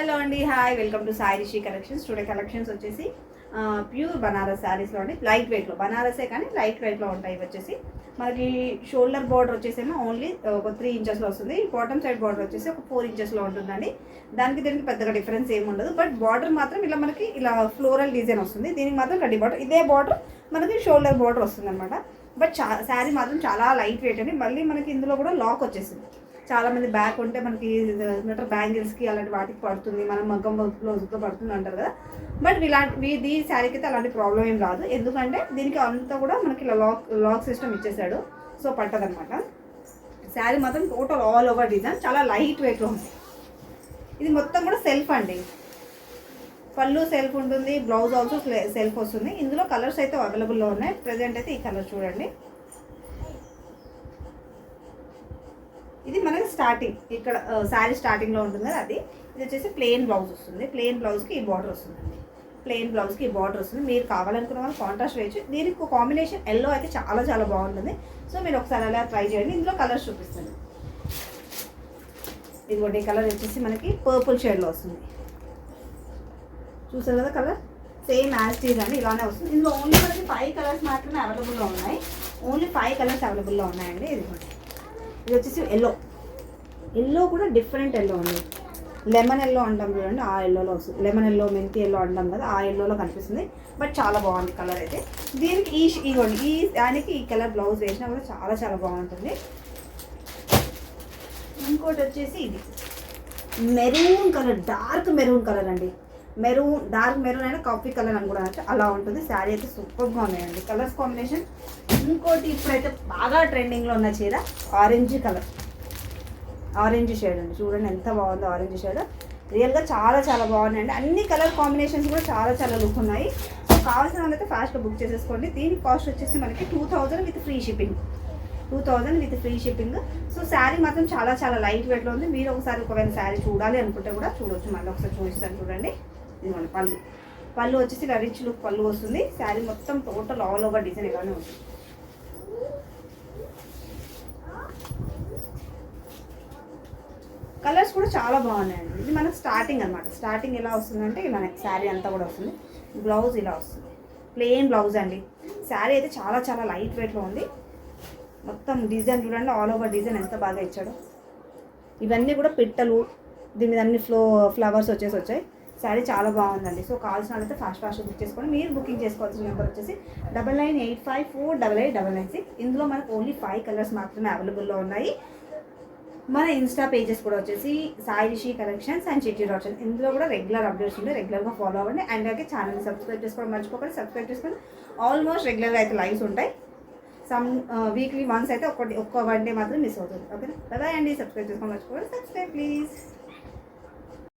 Hello అండి. Hi welcome to Sai Rishi collections today collections వచ్చేసి pure Banaras శారీస్లో అండి. లైట్ వెయిట్లో బనారసే కానీ లైట్ వెయిట్లో ఉంటాయి వచ్చేసి. మనకి షోల్డర్ బార్డర్ వచ్చేసేమో ఓన్లీ ఒక త్రీ ఇంచెస్లో వస్తుంది. బాటమ్ సైడ్ బార్డర్ వచ్చేసి ఒక ఫోర్ ఇంచెస్లో ఉంటుందండి. దానికి దీనికి పెద్దగా డిఫరెన్స్ ఏమి ఉండదు. బట్ బార్డర్ మాత్రం ఇలా మనకి ఇలా ఫ్లోరల్ డిజైన్ వస్తుంది. దీనికి మాత్రం కడ్డీ బార్డర్ ఇదే బార్డర్ మనకి షోల్డర్ బార్డర్ వస్తుంది అనమాట బట్ చా శారీ మాత్రం చాలా లైట్ వెయిట్ అండి. మళ్ళీ మనకి ఇందులో కూడా లాక్ వచ్చేసింది. చాలామంది బ్యాక్ ఉంటే మనకి ఏమంటారు బ్యాంగిల్స్కి అలాంటి వాటికి పడుతుంది మనం మగ్గం బ్లౌజ్తో పడుతుంది అంటారు కదా. బట్ ఇలాంటి దీ శారీకి అయితే అలాంటి ప్రాబ్లం ఏం రాదు. ఎందుకంటే దీనికి అంతా కూడా మనకి ఇలా లాక్ లాక్ సిస్టమ్ ఇచ్చేసాడు సో పట్టదనమాట శారీ మాత్రం టోటల్ ఆల్ ఓవర్ డిజైన్ చాలా లైట్ వెయిట్లో ఉంది. ఇది మొత్తం కూడా సెల్ఫ్ అండి. పళ్ళు సెల్ఫ్ ఉంటుంది బ్లౌజ్ ఆల్సో సెల్ఫ్ వస్తుంది. ఇందులో కలర్స్ అయితే అవైలబుల్లో ఉన్నాయి. ప్రజెంట్ అయితే ఈ కలర్ చూడండి. ఇది మనకి స్టార్టింగ్ ఇక్కడ శారీ స్టార్టింగ్లో ఉంటుంది కదా అది. ఇది వచ్చేసి ప్లెయిన్ బ్లౌజ్ వస్తుంది. ప్లెయిన్ బ్లౌజ్కి ఈ బార్డర్ వస్తుందండి. ప్లెయిన్ బ్లౌజ్కి ఈ బార్డర్ వస్తుంది. మీరు కావాలనుకున్న వాళ్ళు కాంట్రాస్ట్ వేయచ్చు. దీనికి కాంబినేషన్ ఎల్లో అయితే చాలా చాలా బాగుంటుంది. సో మీరు ఒకసారి అలా ట్రై చేయండి. ఇందులో కలర్స్ చూపిస్తాను. ఇదిగోటి కలర్ వచ్చేసి మనకి పర్పుల్ షేడ్లో వస్తుంది. చూసారు కదా కలర్ సేమ్ యాజ్ టీజ్ అండి. ఇలానే వస్తుంది. ఇందులో ఓన్లీ మనకి ఫైవ్ కలర్స్ మాత్రమే అవైలబుల్లో ఉన్నాయి. ఓన్లీ ఫైవ్ కలర్స్ అవైలబుల్లో ఉన్నాయండి. ఇదిగోండి. ఇది వచ్చేసి ఎల్లో ఎల్లో కూడా డిఫరెంట్ ఎల్లో ఉంది లెమన్ ఎల్లో అంటాం చూడండి ఆ ఎల్లోలో వస్తుంది. లెమన్ ఎల్లో మెంతి ఎల్లో అంటాం కదా ఆ ఎల్లోలో కనిపిస్తుంది. బట్ చాలా బాగుంది కలర్ అయితే. దీనికి ఈ ఇదిగోండి ఈ దానికి ఈ కలర్ బ్లౌజ్ వేసినా కూడా చాలా చాలా బాగుంటుంది. ఇంకోటి వచ్చేసి ఇది. Maroon colour dark maroon colour అండి. మెరూన్ డార్క్ మెరూన్ అయినా కాఫీ కలర్ అని కూడా అనొచ్చు. అలా ఉంటుంది. శారీ అయితే సూపర్గా ఉన్నాయండి. Colours combination. ఇంకోటి ఇప్పుడైతే బాగా ట్రెండింగ్లో ఉన్న చీర ఆరెంజ్ కలర్. ఆరెంజ్ షేడ్ అండి. చూడండి ఎంత బాగుందో ఆరెంజ్ షేడ్. రియల్గా చాలా చాలా బాగున్నాయండి. అన్ని కలర్ కాంబినేషన్స్ కూడా చాలా చాలా లుక్ ఉన్నాయి. సో కావాల్సిన వాళ్ళైతే ఫాస్ట్గా బుక్ చేసేసుకోండి. దీని కాస్ట్ వచ్చేసి మనకి two thousand with free shipping two thousand with free shipping so sari మాత్రం చాలా చాలా లైట్ వెయిట్లో ఉంది. మీరు ఒకసారి ఒకవేళ శారీ చూడాలి అనుకుంటే కూడా చూడొచ్చు. మళ్ళీ ఒకసారి చూపిస్తాను చూడండి. ఇదిగోండి పళ్ళు. పళ్ళు వచ్చేసి ఇలా రిచ్ లుక్ పళ్ళు వస్తుంది. శారీ మొత్తం టోటల్ ఆల్ ఓవర్ డిజైన్ ఇలానే ఉంటుంది కలర్స్ కూడా చాలా బాగున్నాయండి. ఇది మనకు స్టార్టింగ్ అనమాట స్టార్టింగ్ ఎలా వస్తుందంటే ఇలా శారీ అంతా కూడా వస్తుంది. బ్లౌజ్ ఇలా వస్తుంది. ప్లెయిన్ బ్లౌజ్ అండి. శారీ అయితే చాలా చాలా లైట్ వెయిట్లో ఉంది. మొత్తం డిజైన్ చూడండి ఆల్ ఓవర్ డిజైన్ ఎంత బాగా ఇచ్చాడు. ఇవన్నీ కూడా పిట్టలు దీని మీద అన్ని ఫ్లో ఫ్లవర్స్ వచ్చేసి వచ్చాయి. శారీ చాలా బాగుందండి. సో కావాల్సిన వాళ్ళైతే ఫాస్ట్ ఫాస్ట్ బుక్ చేసుకోండి. మీరు బుకింగ్ చేసుకోవాల్సిన నెంబర్ వచ్చేసి double nine eight five four double eight double nine six ఇందులో మనకు ఓన్లీ ఫైవ్ కలర్స్ మాత్రమే అవైలబుల్లో ఉన్నాయి. మన ఇన్స్టా పేజెస్ కూడా వచ్చేసి సాయిషి కలెక్షన్స్ అండ్ చిట్టి రాషన్ ఇందులో కూడా రెగ్యులర్ అప్డేట్స్ ఉంటాయి. రెగ్యులర్గా ఫాలో అవ్వండి. అండ్ అలాగే ఛానల్ సబ్స్క్రైబ్ చేసుకోవడం మర్చిపోకండి. సబ్స్క్రైబ్ చేసుకొని ఆల్మోస్ట్ రెగ్యులర్గా అయితే లైవ్స్ ఉంటాయి. సమ్ వీక్లీ వన్స్ అయితే ఒకటి ఒక్క వన్ డే మాత్రం మిస్ అవుతుంది. ఓకే బాయ్ అండి. సబ్స్క్రైబ్ చేసుకోవడం మర్చిపోకండి. Subscribe please